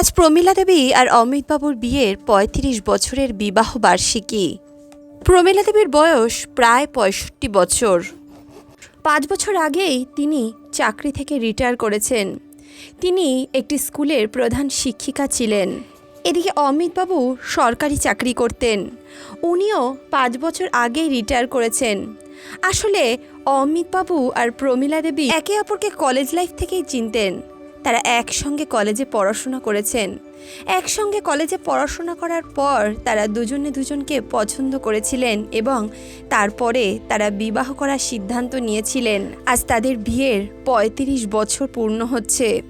আজ প্রমীলা দেবী আর অমিতবাবুর বিয়ের পঁয়ত্রিশ বছরের বিবাহ বার্ষিকী। প্রমীলা দেবীর বয়স প্রায় পঁয়ষট্টি বছর। পাঁচ বছর আগেই তিনি চাকরি থেকে রিটায়ার করেছেন। তিনি একটি স্কুলের প্রধান শিক্ষিকা ছিলেন। এদিকে অমিতবাবু সরকারি চাকরি করতেন। উনিও পাঁচ বছর আগেই রিটায়ার করেছেন। আসলে অমিতবাবু আর প্রমীলা দেবী একে অপরকে কলেজ লাইফ থেকেই চিনতেন। তারা একসঙ্গে কলেজে পড়াশোনা করেছেন। একসঙ্গে কলেজে পড়াশোনা করার পর তারা দুজনে দুজনকে পছন্দ করেছিলেন এবং তারপরে তারা বিবাহ করার সিদ্ধান্ত নিয়েছিলেন। আজ তাদের বিয়ের পঁয়ত্রিশ বছর পূর্ণ হচ্ছে।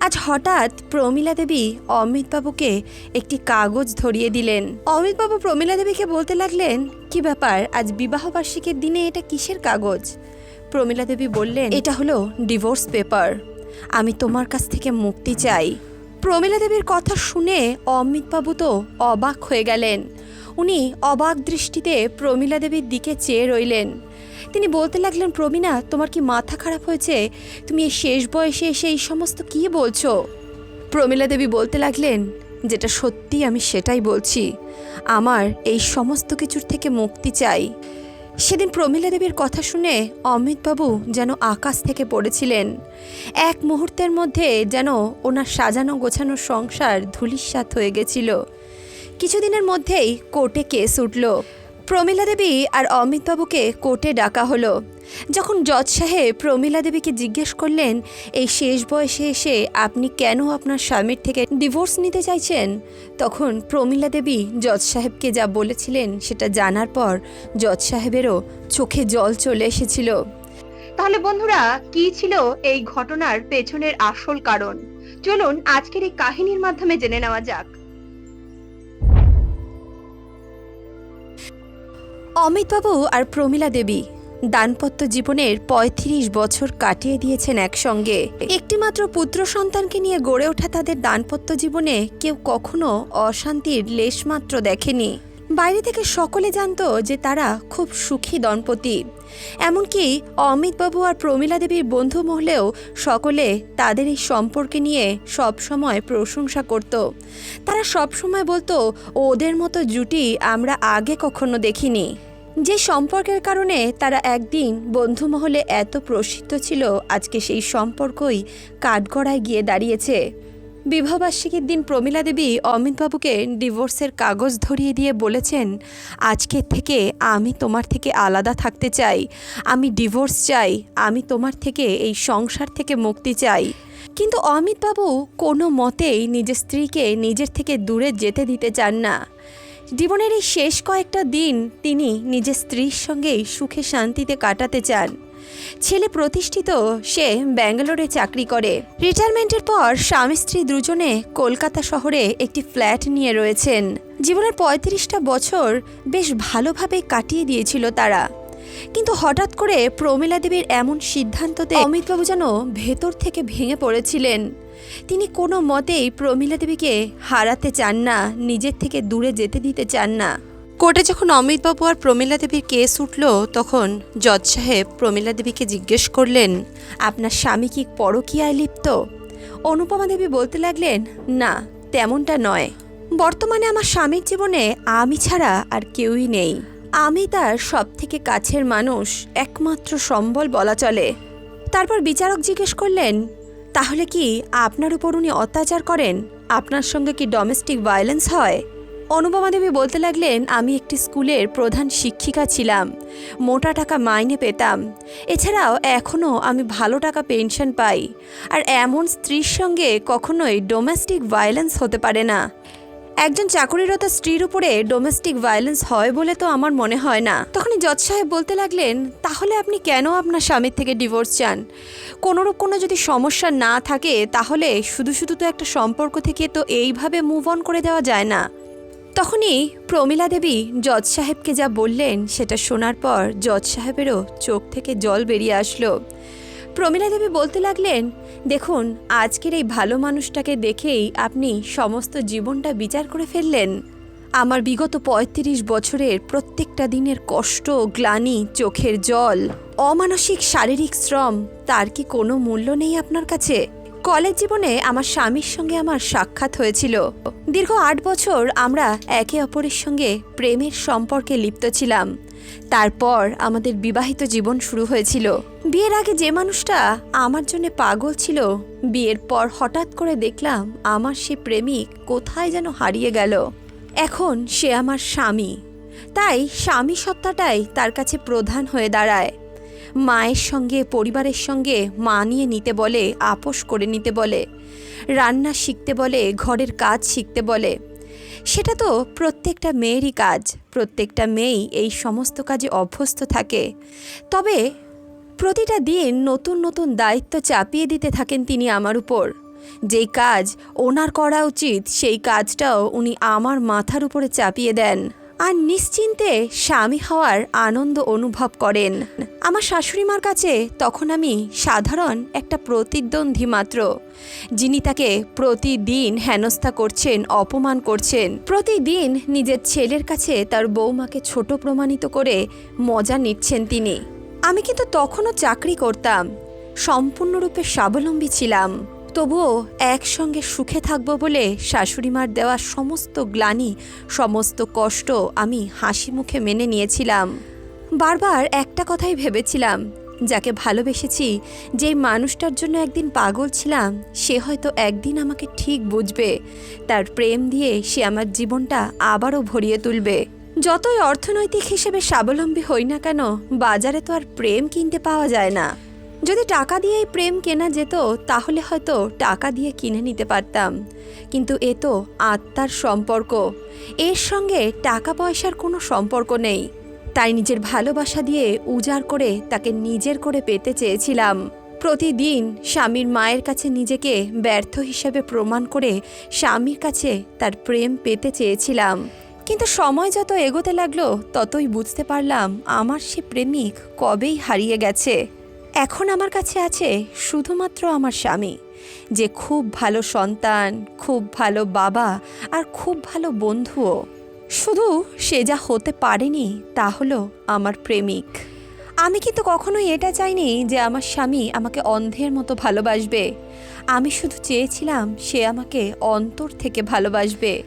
আজ হঠাৎ প্রমীলা দেবী অমিতবাবুকে একটি কাগজ ধরিয়ে দিলেন। অমিতবাবু প্রমীলা দেবীকে বলতে লাগলেন, কি ব্যাপার? আজ বিবাহবার্ষিকীর দিনে এটা কিসের কাগজ? প্রমীলা দেবী বললেন, এটা হলো ডিভোর্স পেপার। আমি তোমার কাছ থেকে মুক্তি চাই। প্রমীলা দেবীর কথা শুনে অমিতবাবু তো অবাক হয়ে গেলেন। উনি অবাক দৃষ্টিতে প্রমীলা দেবীর দিকে চেয়ে রইলেন। তিনি বলতে লাগলেন, প্রমীলা, তোমার কি মাথা খারাপ হয়েছে? তুমি এই শেষ বয়সে এসে এই সমস্ত কী বলছো? প্রমীলা দেবী বলতে লাগলেন, যেটা সত্যি আমি সেটাই বলছি। আমার এই সমস্ত কিছুর থেকে মুক্তি চাই। সেদিন প্রমীলা দেবীর কথা শুনে অমিতবাবু যেন আকাশ থেকে পড়েছিলেন। এক মুহূর্তের মধ্যে যেন ওনার সাজানো গোছানো সংসার ধুলিস্বাত হয়ে গেছিল। কিছুদিনের মধ্যেই কোর্টে কেস উঠল। প্রমীলা দেবী আর অমিতবাবুকে কোর্টে ডাকা হলো। যখন জজ সাহেব প্রমীলা দেবীকে জিজ্ঞেস করলেন এই শেষ বয়সে এসে আপনি কেন আপনার স্বামীর থেকে ডিভোর্স নিতে চাইছেন? তখন প্রমীলা দেবী জজ সাহেবকে যা বলেছিলেন সেটা জানার পর জজ সাহেবেরও চোখে জল চলে এসেছিল। তাহলে বন্ধুরা কি ছিল এই ঘটনার পেছনের আসল কারণ? চলুন আজকের এই কাহিনীর মাধ্যমে জেনে নেওয়া যাক। অমিতবাবু আর প্রমীলা দেবী দানপত্য জীবনের পঁয়ত্রিশ বছর কাটিয়ে দিয়েছেন একসঙ্গে। একটিমাত্র পুত্র সন্তানকে নিয়ে গড়ে ওঠা তাদের দানপত্য জীবনে কেউ কখনো অশান্তির লেশমাত্র দেখেনি। বাইরে থেকে সকলে জানতো যে তারা খুব সুখী দম্পতি। এমনকি অমিতবাবু আর প্রমীলা দেবীর বন্ধু মহলেও সকলে তাদের এই সম্পর্কে নিয়ে সব সময় প্রশংসা করত। তারা সব সময় বলতো, ওদের মতো জুটি আমরা আগে কখনো দেখিনি। যে সম্পর্কের কারণে তারা একদিন বন্ধু মহলে এত প্রসিদ্ধ ছিল, আজকে সেই সম্পর্কই কাঠগড়ায় গিয়ে দাঁড়িয়েছে। বিবাহবার্ষিকীর দিন প্রমীলা দেবী অমিতবাবুকে ডিভোর্সের কাগজ ধরিয়ে দিয়ে বলেছেন আজকের থেকে আমি তোমার থেকে আলাদা থাকতে চাই, আমি ডিভোর্স চাই, আমি তোমার থেকে এই সংসার থেকে মুক্তি চাই। কিন্তু অমিতবাবু কোনো মতেই নিজের স্ত্রীকে নিজের থেকে দূরে যেতে দিতে চান না। জীবনের এই শেষ কয়েকটা দিন তিনি নিজের স্ত্রীর সঙ্গেই সুখে শান্তিতে কাটাতে চান। ছেলে প্রতিষ্ঠিত, সে ব্যাঙ্গালোরে চাকরি করে। রিটায়ারমেন্টের পর স্বামী স্ত্রী দুজনে কলকাতা শহরে একটি ফ্ল্যাট নিয়ে রয়েছেন। জীবনের পঁয়ত্রিশটা বছর বেশ ভালোভাবে কাটিয়ে দিয়েছিল তারা। কিন্তু হঠাৎ করে প্রমীলা দেবীর এমন সিদ্ধান্ততে অমিতবাবু যেন ভেতর থেকে ভেঙে পড়েছিলেন। তিনি কোনো মতেই প্রমীলা দেবীকে হারাতে চান না, নিজের থেকে দূরে যেতে দিতে চান না। কোর্টে যখন অমিতবাবু আর প্রমীলা দেবীর কেস উঠল, তখন জজ সাহেব প্রমীলা দেবীকে জিজ্ঞেস করলেন, আপনার স্বামী কি পরকীয়ায় লিপ্ত? অনুপমা দেবী বলতে লাগলেন, না, তেমনটা নয়। বর্তমানে আমার স্বামীর জীবনে আমি ছাড়া আর কেউই নেই। আমি তার সব থেকে কাছের মানুষ, একমাত্র সম্বল বলা চলে। তারপর বিচারক জিজ্ঞেস করলেন তাহলে কি আপনার উপর উনি অত্যাচার করেন? আপনার সঙ্গে কি ডোমেস্টিক ভায়োলেন্স হয়? অনুপমা দেবী বলতে লাগলেন, আমি একটি স্কুলের প্রধান শিক্ষিকা ছিলাম। মোটা টাকা মাইনে পেতাম। এছাড়াও এখনও আমি ভালো টাকা পেনশন পাই। আর এমন স্ত্রীর সঙ্গে কখনোই ডোমেস্টিক ভায়োলেন্স হতে পারে না। একজন চাকরিরত স্ত্রীর উপরে ডোমেস্টিক ভায়োলেন্স হয় বলে তো আমার মনে হয় না। তখনই জজ সাহেব বলতে লাগলেন, তাহলে আপনি কেন আপনার স্বামীর থেকে ডিভোর্স চান? কোনোরূপ কোনো যদি সমস্যা না থাকে, তাহলে শুধু শুধু তো একটা সম্পর্ক থেকে তো এইভাবে মুভ অন করে দেওয়া যায় না। তখনই প্রমীলা দেবী জজ সাহেবকে যা বললেন, সেটা শোনার পর জজ সাহেবেরও চোখ থেকে জল বেরিয়ে আসলো। প্রমীলা দেবী বলতে লাগলেন দেখুন, আজকের এই ভালো মানুষটাকে দেখেই আপনি সমস্ত জীবনটা বিচার করে ফেললেন। আমার বিগত পঁয়ত্রিশ বছরের প্রত্যেকটা দিনের কষ্ট, গ্লানি, চোখের জল, অমানসিক শারীরিক শ্রম, তার কি কোনো মূল্য নেই আপনার কাছে? কলেজ জীবনে আমার স্বামীর সঙ্গে আমার সাক্ষাৎ হয়েছিল। দীর্ঘ আট বছর আমরা একে অপরের সঙ্গে প্রেমের সম্পর্কে লিপ্ত ছিলাম। তারপর আমাদের বিবাহিত জীবন শুরু হয়েছিল। বিয়ের আগে যে মানুষটা আমার জন্য পাগল ছিল, বিয়ের পর হঠাৎ করে দেখলাম আমার সে প্রেমিক কোথায় যেন হারিয়ে গেল। এখন সে আমার স্বামী। তাই স্বামী সত্তাটাই তার কাছে প্রধান হয়ে দাঁড়ায়। মায়ের সঙ্গে, পরিবারের সঙ্গে মানিয়ে নিতে বলে, আপোষ করে নিতে বলে। রান্না শিখতে বলে, ঘরের কাজ শিখতে বলে। সেটা তো প্রত্যেকটা মেয়েরই কাজ, প্রত্যেকটা মেয়েই এই সমস্ত কাজে অভ্যস্ত থাকে। তবে প্রতিটা দিন নতুন নতুন দায়িত্ব চাপিয়ে দিতে থাকেন তিনি আমার উপর। যেই কাজ ওনার করা উচিত, সেই কাজটাও উনি আমার মাথার উপরে চাপিয়ে দেন। আর নিশ্চিন্তে স্বামী হওয়ার আনন্দ অনুভব করেন। আমার শাশুড়িমার কাছে তখন আমি সাধারণ একটা প্রতিদ্বন্দ্বী মাত্র, যিনি তাকে প্রতিদিন হেনস্থা করছেন, অপমান করছেন। প্রতিদিন নিজের ছেলের কাছে তার বৌমাকে ছোট প্রমাণিত করে মজা নিচ্ছেন তিনি। আমি কিন্তু তখনও চাকরি করতাম, সম্পূর্ণরূপে স্বাবলম্বী ছিলাম। তবুও একসঙ্গে সুখে থাকব বলে শাশুড়িমার দেওয়া সমস্ত গ্লানি, সমস্ত কষ্ট আমি হাসি মুখে মেনে নিয়েছিলাম। বারবার একটা কথাই ভেবেছিলাম, যাকে ভালোবেসেছি যেই মানুষটার জন্য একদিন পাগল ছিলাম, সে হয়তো একদিন আমাকে ঠিক বুঝবে। তার প্রেম দিয়ে সে আমার জীবনটা আবারও ভরিয়ে তুলবে। যতই অর্থনৈতিক হিসেবে স্বাবলম্বী হই না কেন, বাজারে তো আর প্রেম কিনতে পাওয়া যায় না। যদি টাকা দিয়েই প্রেম কেনা যেত, তাহলে হয়তো টাকা দিয়ে কিনে নিতে পারতাম। কিন্তু এ তো আত্মার সম্পর্ক। এর সঙ্গে টাকা পয়সার কোনো সম্পর্ক নেই। তাই নিজের ভালোবাসা দিয়ে উজাড় করে তাকে নিজের করে পেতে চেয়েছিলাম। প্রতিদিন স্বামীর মায়ের কাছে নিজেকে ব্যর্থ হিসেবে প্রমাণ করে স্বামীর কাছে তার প্রেম পেতে চেয়েছিলাম। কিন্তু সময় যত এগোতে লাগল, ততই বুঝতে পারলাম আমার সে প্রেমিক কবেই হারিয়ে গেছে। এখন আমার কাছে আছে শুধুমাত্র আমার স্বামী, যে খুব ভালো সন্তান, খুব ভালো বাবা আর খুব ভালো বন্ধুও। শুধু সে যা হতে পারেনি তা হলো আমার প্রেমিক। আমি কিন্তু কখনোই এটা চাইনি যে আমার স্বামী আমাকে অন্ধের মতো ভালোবাসবে। আমি শুধু চেয়েছিলাম সে আমাকে অন্তর থেকে ভালোবাসবে।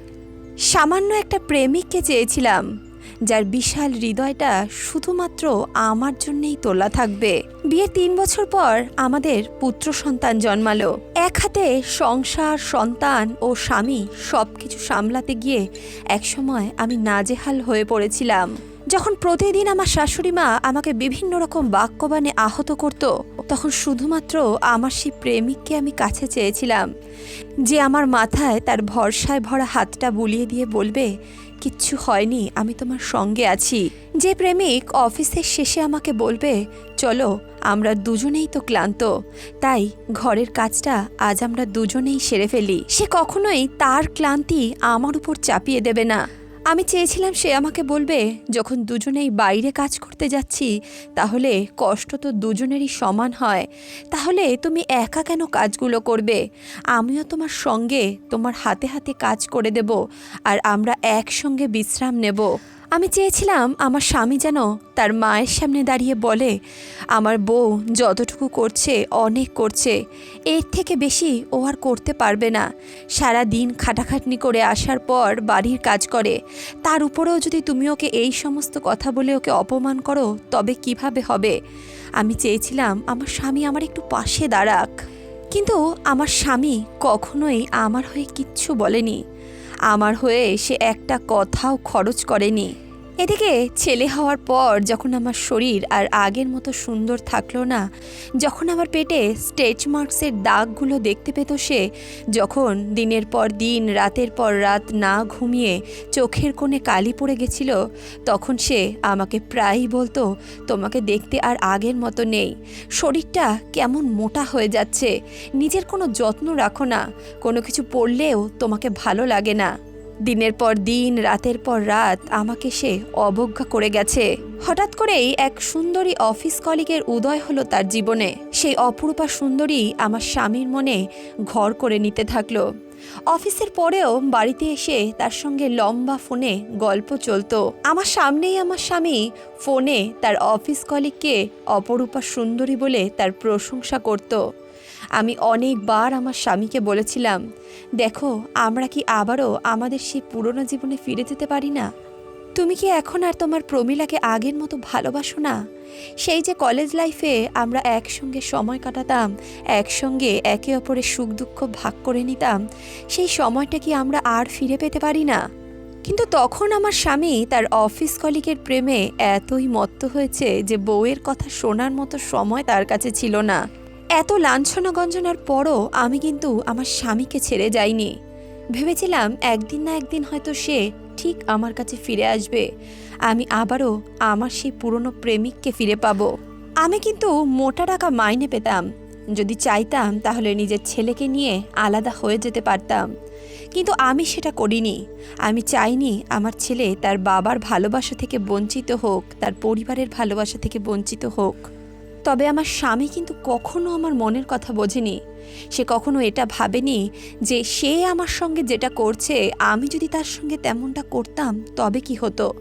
সামান্য একটা প্রেমিককে চেয়েছিলাম। যার বিশাল হৃদয়টা শুধুমাত্র আমার জন্যেই তোলা থাকবে। বিয়ের তিন বছর পর আমাদের পুত্র সন্তান জন্মালো। এক হাতে সংসার, সন্তান ও স্বামী সব কিছু সামলাতে গিয়ে একসময় আমি নাজেহাল হয়ে পড়েছিলাম। যখন প্রতিদিন আমার শাশুড়ি মা আমাকে বিভিন্ন রকম বাক্যবাণে আহত করত, তখন শুধুমাত্র আমার সেই প্রেমিককে আমি কাছে চেয়েছিলাম। যে আমার মাথায় তার ভরসায় ভরা হাতটা বুলিয়ে দিয়ে বলবে কিচ্ছু হয়নি, আমি তোমার সঙ্গে আছি। যে প্রেমিক অফিসের শেষে আমাকে বলবে, চলো, আমরা দুজনেই তো ক্লান্ত। তাই ঘরের কাজটা আজ আমরা দুজনেই সেরে ফেলি। সে কখনোই তার ক্লান্তি আমার উপর চাপিয়ে দেবে না। আমি চেয়েছিলাম সে আমাকে বলবে, যখন দুজনেই বাইরে কাজ করতে যাচ্ছি, তাহলে কষ্ট তো দুজনেরই সমান হয়। তাহলে তুমি একা কেন কাজগুলো করবে? আমিও তোমার সঙ্গে তোমার হাতে হাতে কাজ করে দেব, আর আমরা একসঙ্গে বিশ্রাম নেব। আমি চেয়েছিলাম আমার স্বামী যেন তার মায়ের সামনে দাঁড়িয়ে বলে, আমার বউ যতটুকু করছে, অনেক করছে। এর থেকে বেশি ও আর করতে পারবে না। সারা দিন খাটাখাটনি করে আসার পর বাড়ির কাজ করে। তার উপরেও যদি তুমি ওকে এই সমস্ত কথা বলে ওকে অপমান করো, তবে কীভাবে হবে? আমি চেয়েছিলাম আমার স্বামী আমার একটু পাশে দাঁড়াক। কিন্তু আমার স্বামী কখনোই আমার হয়ে কিচ্ছু বলেনি। আমার হয়ে সে একটা কথাও খরচ করেনি। এদিকে ছেলে হওয়ার পর যখন আমার শরীর আর আগের মতো সুন্দর থাকল না, যখন আমার পেটে স্টেচ মার্কসের দাগগুলো দেখতে পেত সে, যখন দিনের পর দিন, রাতের পর রাত না ঘুমিয়ে চোখের কোণে কালি পড়ে গেছিল, তখন সে আমাকে প্রায়ই বলতো, তোমাকে দেখতে আর আগের মতো নেই। শরীরটা কেমন মোটা হয়ে যাচ্ছে। নিজের কোনো যত্ন রাখো না। কোনো কিছু পড়লেও তোমাকে ভালো লাগে না। দিনের পর দিন, রাতের পর রাত আমাকে সে অবজ্ঞা করে গেছে। হঠাৎ করেই এক সুন্দরী অফিস কলিগের উদয় হলো তার জীবনে। সেই অপরূপা সুন্দরী আমার স্বামীর মনে ঘর করে নিতে থাকল। অফিসের পরেও বাড়িতে এসে তার সঙ্গে লম্বা ফোনে গল্প চলতো। আমার সামনেই আমার স্বামী ফোনে তার অফিস কলিগকে অপরূপা সুন্দরী বলে তার প্রশংসা করত। আমি অনেকবার আমার স্বামীকে বলেছিলাম, দেখো, আমরা কি আবারও আমাদের সেই পুরনো জীবনে ফিরে যেতে পারি না? তুমি কি এখন আর তোমার প্রমিলাকে আগের মতো ভালোবাসো না? সেই যে কলেজ লাইফে আমরা একসঙ্গে সময় কাটাতাম, একসঙ্গে একে অপরের সুখ দুঃখ ভাগ করে নিতাম, সেই সময়টা কি আমরা আর ফিরে পেতে পারি না? কিন্তু তখন আমার স্বামী তার অফিস কলিগের প্রেমে এতই মত্ত হয়েছে যে বউয়ের কথা শোনার মতো সময় তার কাছে ছিল না। এত লাঞ্ছনা গঞ্জনার পরও আমি কিন্তু আমার স্বামীকে ছেড়ে যাইনি। ভেবেছিলাম একদিন না একদিন হয়তো সে ঠিক আমার কাছে ফিরে আসবে। আমি আবারও আমার সেই পুরনো প্রেমিককে ফিরে পাবো। আমি কিন্তু মোটা টাকা মাইনে পেতাম। যদি চাইতাম তাহলে নিজের ছেলেকে নিয়ে আলাদা হয়ে যেতে পারতাম। কিন্তু আমি সেটা করিনি। আমি চাইনি আমার ছেলে তার বাবার ভালোবাসা থেকে বঞ্চিত হোক, তার পরিবারের ভালোবাসা থেকে বঞ্চিত হোক। তবে আমার স্বামী কিন্তু কখনো আমার মনের কথা বোঝেনি। সে কখনো এটা ভাবেনি যে সে আমার সঙ্গে যেটা করছে আমি যদি তার সঙ্গে তেমনটা করতাম তবে কি হতো?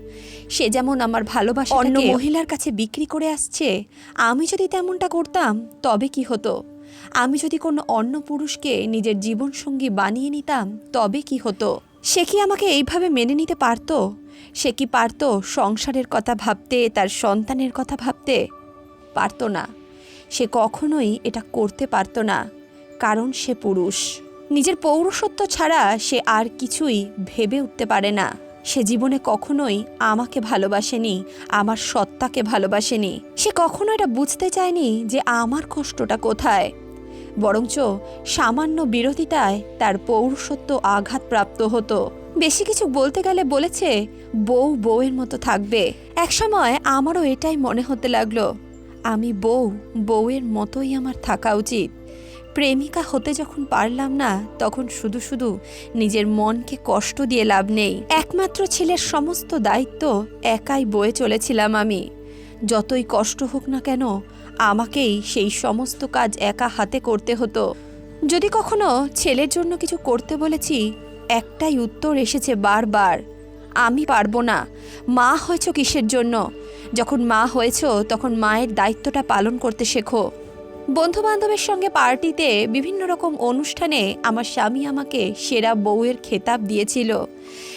সে যেমন আমার ভালোবাসা অন্য মহিলার কাছে বিক্রি করে আসছে আমি যদি তেমনটা করতাম তবে কি হতো? আমি যদি কোনো অন্য পুরুষকে নিজের জীবনসঙ্গী বানিয়ে নিতাম তবে কি হতো? সে কি আমাকে এইভাবে মেনে নিতে পারতো? সে কি পারতো সংসারের কথা ভাবতে তার সন্তানের কথা ভাবতে? পারতো না। সে কখনোই এটা করতে পারতো না, কারণ সে পুরুষ। নিজের পৌরসত্ব ছাড়া সে আর কিছুই ভেবে উঠতে পারে না। সে জীবনে কখনোই আমাকে ভালোবাসেনি, আমার সত্তাকে ভালোবাসেনি। সে কখনো এটা বুঝতে চায়নি যে আমার কষ্টটা কোথায়। বরঞ্চ সামান্য বিরোধিতায় তার পৌরসত্ব আঘাতপ্রাপ্ত হতো। বেশি কিছু বলতে গেলে বলেছে, বউ বউয়ের মতো থাকবে। একসময় আমারও এটাই মনে হতে লাগল। আমি বউ, বউয়ের মতোই আমার থাকা উচিত। প্রেমিকা হতে যখন পারলাম না, তখন শুধু শুধু নিজের মনকে কষ্ট দিয়ে লাভ নেই। একমাত্র ছেলের সমস্ত দায়িত্ব একাই বয়ে চলেছিলাম আমি। যতই কষ্ট হোক না কেন, আমাকেই সেই সমস্ত কাজ একা হাতে করতে হতো। যদি কখনো ছেলের জন্য কিছু করতে বলেছি, একটাই উত্তর এসেছে বারবার। আমি পারব না। মা হয়েছ কিসের জন্য? যখন মা হয়েছ, তখন মায়ের দায়িত্বটা পালন করতে শেখো। বন্ধু বান্ধবের সঙ্গে পার্টিতে বিভিন্ন রকম অনুষ্ঠানে আমার স্বামী আমাকে সেরা বউয়ের খেতাব দিয়েছিল।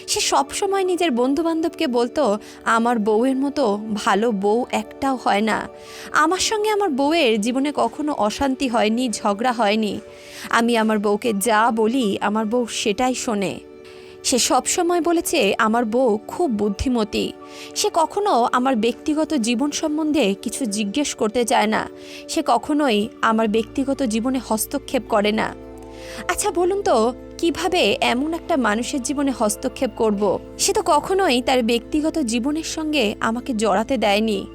সে সবসময় নিজের বন্ধু বান্ধবকে বলতো, আমার বউয়ের মতো ভালো বউ একটাও হয় না। আমার সঙ্গে আমার বউয়ের জীবনে কখনো অশান্তি হয়নি, ঝগড়া হয়নি। আমি আমার বউকে যা বলি, আমার বউ সেটাই শোনে। সে সবসময় বলেছে, আমার বউ খুব বুদ্ধিমতী। সে কখনো আমার ব্যক্তিগত জীবন সম্বন্ধে কিছু জিজ্ঞেস করতে চায় না। সে কখনোই আমার ব্যক্তিগত জীবনে হস্তক্ষেপ করে না। আচ্ছা বলুন তো, কীভাবে এমন একটা মানুষের জীবনে হস্তক্ষেপ করব। সে তো কখনোই তার ব্যক্তিগত জীবনের সঙ্গে আমাকে জড়াতে দেয়নি।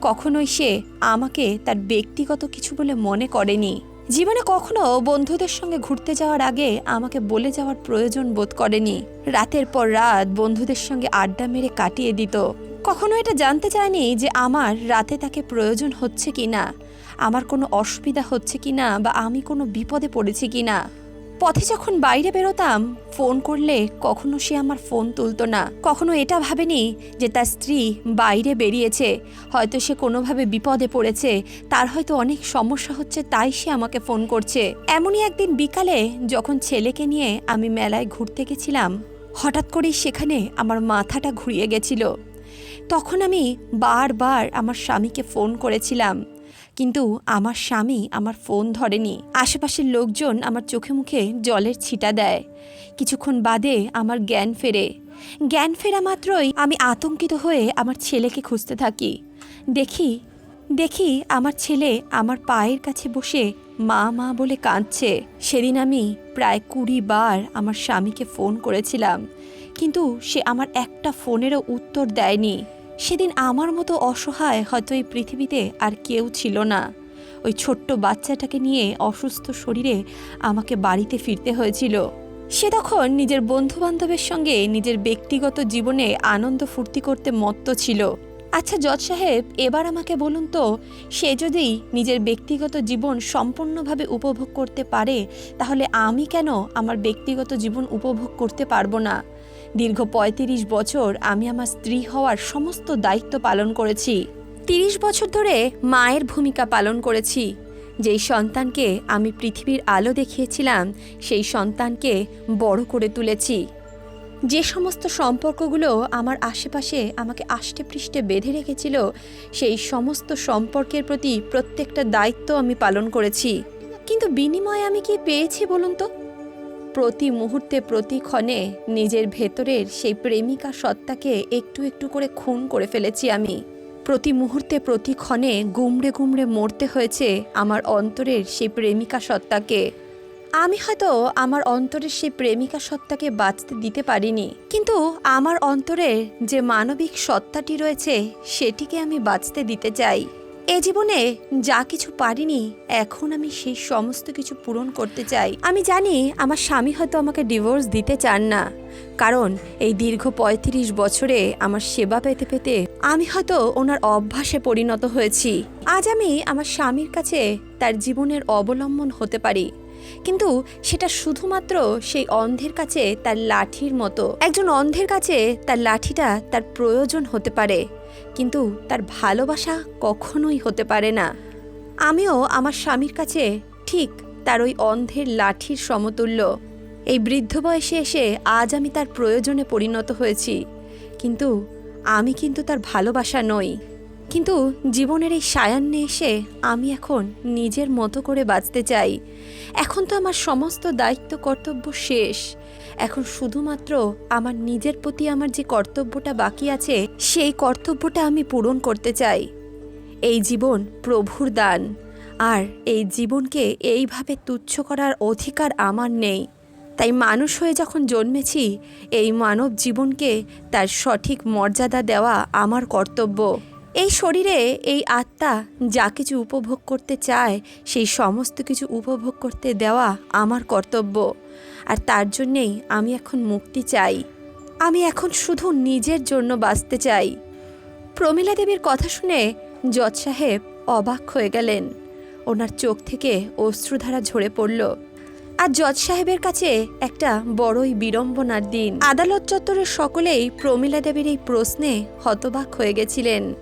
কখনোই সে আমাকে তার ব্যক্তিগত কিছু বলে মনে করেনি। জীবনে কখনো বন্ধুদের সঙ্গে ঘুরতে যাওয়ার আগে আমাকে বলে যাওয়ার প্রয়োজন বোধ করেনি। রাতের পর রাত বন্ধুদের সঙ্গে আড্ডা মেরে কাটিয়ে দিত। কখনো এটা জানতে চায়নি যে আমার রাতে তাকে প্রয়োজন হচ্ছে কি না আমার কোনো অসুবিধা হচ্ছে কি না বা আমি কোনো বিপদে পড়েছি কি না পথে যখন বাইরে বেরোতাম, ফোন করলে কখনো সে আমার ফোন তুলতো না। কখনো এটা ভাবেনি যে তার স্ত্রী বাইরে বেরিয়েছে। হয়তো সে কোনোভাবে বিপদে পড়েছে। তার হয়তো অনেক সমস্যা হচ্ছে, তাই সে আমাকে ফোন করছে। এমনই একদিন বিকালে যখন ছেলেকে নিয়ে আমি মেলায় ঘুরতে গেছিলাম, হঠাৎ করেই সেখানে আমার মাথাটা ঘুরিয়ে গেছিল। তখন আমি বারবার আমার স্বামীকে ফোন করেছিলাম। কিন্তু আমার স্বামী আমার ফোন ধরেনি। আশেপাশের লোকজন আমার চোখে মুখে জলের ছিটা দেয়। কিছুক্ষণ বাদে আমার জ্ঞান ফেরে। জ্ঞান ফেরা মাত্রই আমি আতঙ্কিত হয়ে আমার ছেলেকে খুঁজতে থাকি। দেখি দেখি আমার ছেলে আমার পায়ের কাছে বসে মা মা বলে কাঁদছে। সেদিন আমি প্রায় কুড়ি বার আমার স্বামীকে ফোন করেছিলাম, কিন্তু সে আমার একটা ফোনেরও উত্তর দেয়নি। সেদিন আমার মতো অসহায় হয়তো এই পৃথিবীতে আর কেউ ছিল না। ওই ছোট্ট বাচ্চাটাকে নিয়ে অসুস্থ শরীরে আমাকে বাড়িতে ফিরতে হয়েছিল। সে তখন নিজের বন্ধু বান্ধবের সঙ্গে নিজের ব্যক্তিগত জীবনে আনন্দ ফুর্তি করতে মত্ত ছিল। আচ্ছা জজ সাহেব, এবার আমাকে বলুন তো, সে যদি নিজের ব্যক্তিগত জীবন সম্পূর্ণভাবে উপভোগ করতে পারে, তাহলে আমি কেন আমার ব্যক্তিগত জীবন উপভোগ করতে পারব না? দীর্ঘ ৩৫ বছর আমি আমার স্ত্রী হওয়ার সমস্ত দায়িত্ব পালন করেছি। তিরিশ বছর ধরে মায়ের ভূমিকা পালন করেছি। যেই সন্তানকে আমি পৃথিবীর আলো দেখিয়েছিলাম, সেই সন্তানকে বড় করে তুলেছি। যে সমস্ত সম্পর্কগুলো আমার আশেপাশে আমাকে আষ্টে পৃষ্ঠে বেঁধে রেখেছিল, সেই সমস্ত সম্পর্কের প্রতি প্রত্যেকটা দায়িত্ব আমি পালন করেছি। কিন্তু বিনিময়ে আমি কি পেয়েছি বলুন তো? প্রতি মুহূর্তে, প্রতি ক্ষণে নিজের ভেতরের সেই প্রেমিকা সত্তাকে একটু একটু করে খুন করে ফেলেছি আমি। প্রতি মুহূর্তে, প্রতি ক্ষণে গুমড়ে গুমড়ে মরতে হয়েছে আমার অন্তরের সেই প্রেমিকা সত্তাকে। আমি হয়তো আমার অন্তরের সেই প্রেমিকা সত্তাকে বাঁচতে দিতে পারিনি, কিন্তু আমার অন্তরের যে মানবিক সত্তাটি রয়েছে, সেটিকে আমি বাঁচতে দিতে চাই। এ জীবনে যা কিছু পারিনি, এখন আমি সেই সমস্ত কিছু পূরণ করতে চাই। আমি জানি আমার স্বামী হয়তো আমাকে ডিভোর্স দিতে চান না, কারণ এই দীর্ঘ পঁয়ত্রিশ বছরে আমার সেবা পেতে পেতে আমি হয়তো ওনার অভ্যাসে পরিণত হয়েছি। আজ আমি আমার স্বামীর কাছে তার জীবনের অবলম্বন হতে পারি, কিন্তু সেটা শুধুমাত্র সেই অন্ধের কাছে তার লাঠির মতো। একজন অন্ধের কাছে তার লাঠিটা তার প্রয়োজন হতে পারে। কিন্তু তার ভালোবাসা কখনোই হতে পারে না। আমিও আমার স্বামীর কাছে ঠিক তার ওই অন্ধের লাঠির সমতুল্য। এই বৃদ্ধ বয়সে এসে আজ আমি তার প্রয়োজনে পরিণত হয়েছি। কিন্তু আমি কিন্তু তার ভালোবাসা নই। কিন্তু জীবনের এই সায়ান্নে এসে আমি এখন নিজের মতো করে বাঁচতে চাই। এখন তো আমার সমস্ত দায়িত্ব, কর্তব্য শেষ। এখন শুধুমাত্র আমার নিজের প্রতি আমার যে কর্তব্যটা বাকি আছে, সেই কর্তব্যটা আমি পূরণ করতে চাই। এই জীবন প্রভুর দান। আর এই জীবনকে এইভাবে তুচ্ছ করার অধিকার আমার নেই। তাই মানুষ হয়ে যখন জন্মেছি, এই মানব জীবনকে তার সঠিক মর্যাদা দেওয়া আমার কর্তব্য। এই শরীরে এই আত্মা যা কিছু উপভোগ করতে চায়, সেই সমস্ত কিছু উপভোগ করতে দেওয়া আমার কর্তব্য। আর তার জন্যেই আমি এখন মুক্তি চাই। আমি এখন শুধু নিজের জন্য বাঁচতে চাই। প্রমীলা দেবীর কথা শুনে জজ সাহেব অবাক হয়ে গেলেন। ওনার চোখ থেকে অশ্রুধারা ঝরে পড়ল। আর জজ সাহেবের কাছে একটা বড়ই বিড়ম্বনার দিন। আদালত চত্বরের সকলেই প্রমীলা দেবীর এই প্রশ্নে হতবাক হয়ে গেছিলেন।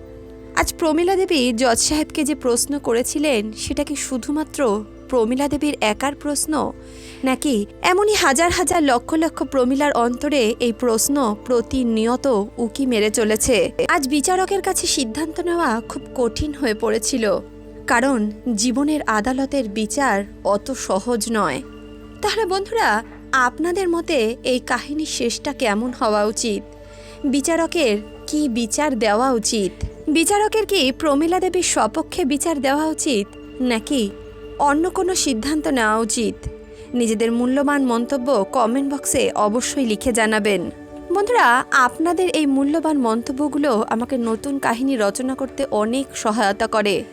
আজ প্রমীলা দেবী জজ সাহেবকে যে প্রশ্ন করেছিলেন, সেটা কি শুধুমাত্র প্রমীলা দেবীর একার প্রশ্ন? নাকি এমনই হাজার হাজার লক্ষ লক্ষ প্রমীলার অন্তরে এই প্রশ্ন প্রতিনিয়ত উকি মেরে চলেছে? আজ বিচারকের কাছে সিদ্ধান্ত নেওয়া খুব কঠিন হয়ে পড়েছিল। কারণ জীবনের আদালতের বিচার অত সহজ নয়। তাহলে বন্ধুরা, আপনাদের মতে এই কাহিনীর শেষটা কেমন হওয়া উচিত? বিচারকের কি বিচার দেওয়া উচিত? বিচারকের কি প্রমীলা দেবীর সপক্ষে বিচার দেওয়া উচিত? নাকি অন্য কোনো সিদ্ধান্ত নেওয়া উচিত? নিজেদের মূল্যবান মন্তব্য কমেন্ট বক্সে অবশ্যই লিখে জানাবেন। বন্ধুরা, আপনাদের এই মূল্যবান মন্তব্যগুলো আমাকে নতুন কাহিনী রচনা করতে অনেক সহায়তা করে।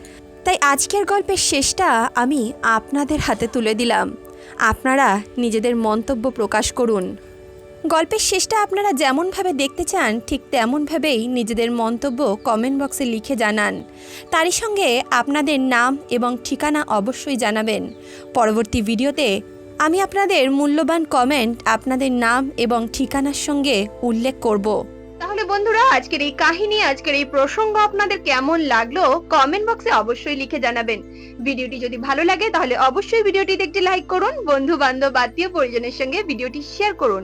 তাই আজকের গল্পের শেষটা আমি আপনাদের হাতে তুলে দিলাম। আপনারা নিজেদের মন্তব্য প্রকাশ করুন। গল্পের শেষটা আপনারা যেমনভাবে দেখতে চান, ঠিক তেমনভাবেই নিজেদের মন্তব্য কমেন্ট বক্সে লিখে জানান। তারই সঙ্গে আপনাদের নাম এবং ঠিকানা অবশ্যই জানাবেন। পরবর্তী ভিডিওতে আমি আপনাদের মূল্যবান কমেন্ট আপনাদের নাম এবং ঠিকানার সঙ্গে উল্লেখ করব। তাহলে বন্ধুরা, আজকের এই কাহিনী, আজকের এই প্রসঙ্গ আপনাদের কেমন লাগল কমেন্ট বক্সে অবশ্যই লিখে জানাবেন। ভিডিওটি যদি ভালো লাগে, তাহলে অবশ্যই ভিডিওটিতে একটি লাইক করুন বন্ধু বান্ধব আত্মীয় পরিজনের সঙ্গে ভিডিওটি শেয়ার করুন।